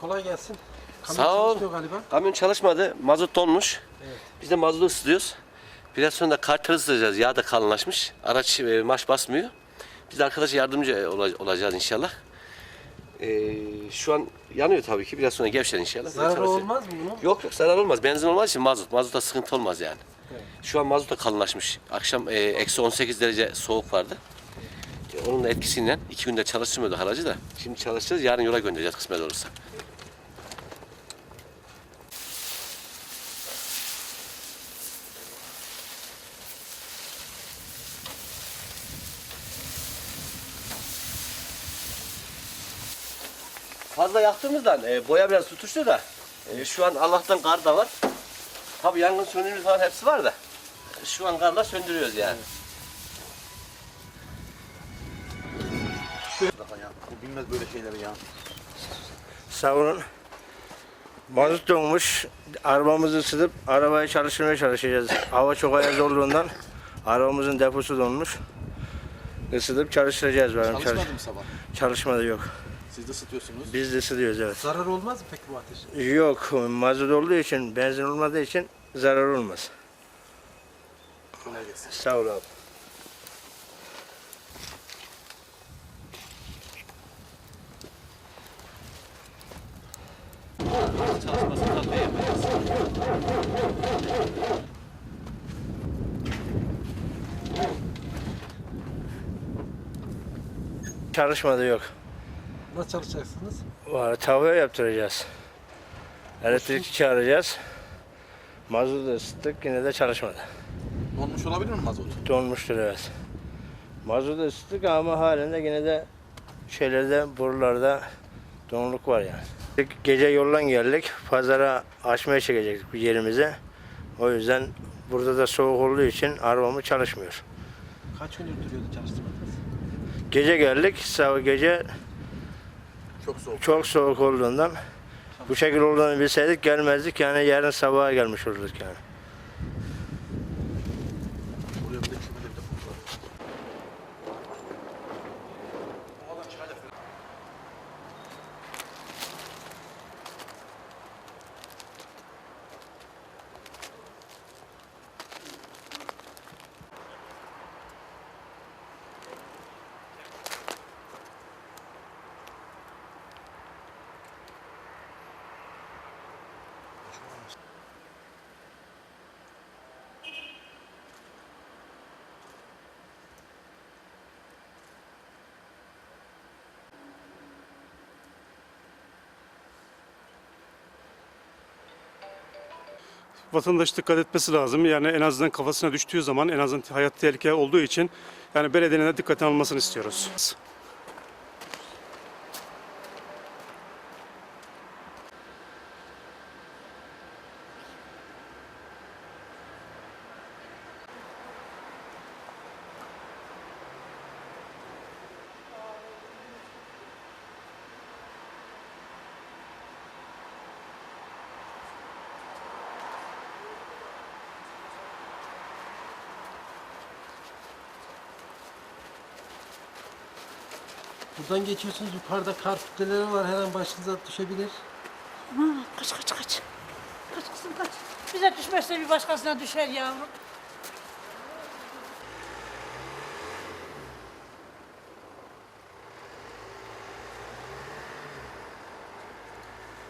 kolay gelsin. Kamyon Sağ ol. çalışmıyor galiba. Kamyon çalışmadı. Mazot donmuş. Biz de mazotu ısıtıyoruz. Biraz sonra da kartları ısıtacağız. Yağ da kalınlaşmış. Araç e, marş basmıyor. Biz de arkadaşa yardımcı ola- olacağız inşallah. E, şu an yanıyor tabii ki. Biraz sonra gevşer inşallah. Çalışır. olmaz mı bunun? Yok yok zarar olmaz. Benzin olmaz için mazot. Mazota sıkıntı olmaz yani. Şu an mazot da kalınlaşmış. Akşam e, eksi 18 derece soğuk vardı. E, Onun da etkisiyle iki günde çalıştırmıyordu aracı da. Şimdi çalışacağız. Yarın yola göndereceğiz kısmet olursa. Fazla yaktığımızdan e, boya biraz tutuştu da e, şu an Allah'tan kar da var. Tabii yangın söndürücü falan hepsi var da şu an karla söndürüyoruz yani. Bu bilmez böyle şeyleri ya. Sağ olun. Mazot donmuş. Arabamızı ısıtıp arabayı çalıştırmaya çalışacağız. Hava çok ayaz olduğundan arabamızın deposu donmuş. Isıtıp çalıştıracağız. Çalışmadı mı sabah? Çalışmadı yok. Siz de ısıtıyorsunuz. Biz de ısıtıyoruz evet. Zarar olmaz mı peki bu ateş? Yok mazot olduğu için benzin olmadığı için zarar olmaz. Kolay gelsin. Sağ ol abi. Yapacağız. Çalışmadı yok. Nasıl çalışacaksınız? Var, tavaya yaptıracağız. Elektrik çağıracağız. Mazotu ısıttık yine de çalışmadı. Donmuş olabilir mi mazot? Donmuştur evet. Mazotu ısıttık ama halen de yine de şeylerde buralarda donluk var yani. Gece yoldan geldik. Pazara açmaya çekecektik bir yerimize. O yüzden burada da soğuk olduğu için arabamız çalışmıyor. Kaç gündür duruyordu çalıştırmadınız? Gece geldik. Sabah gece Çok soğuk. çok soğuk olduğundan bu şekilde olduğunu bilseydik gelmezdik. Yani yarın sabaha gelmiş olurduk yani. Buraya bir de kümede bir de kum var. Vatandaş dikkat etmesi lazım. Yani en azından kafasına düştüğü zaman en azından hayat tehlike olduğu için yani belediyenin de dikkate almasını istiyoruz. Buradan geçiyorsunuz yukarıda kar kütleleri var her an başınıza düşebilir. Aman kaç kaç kaç. Kaç kızım kaç. Bize düşmezse bir başkasına düşer yavrum.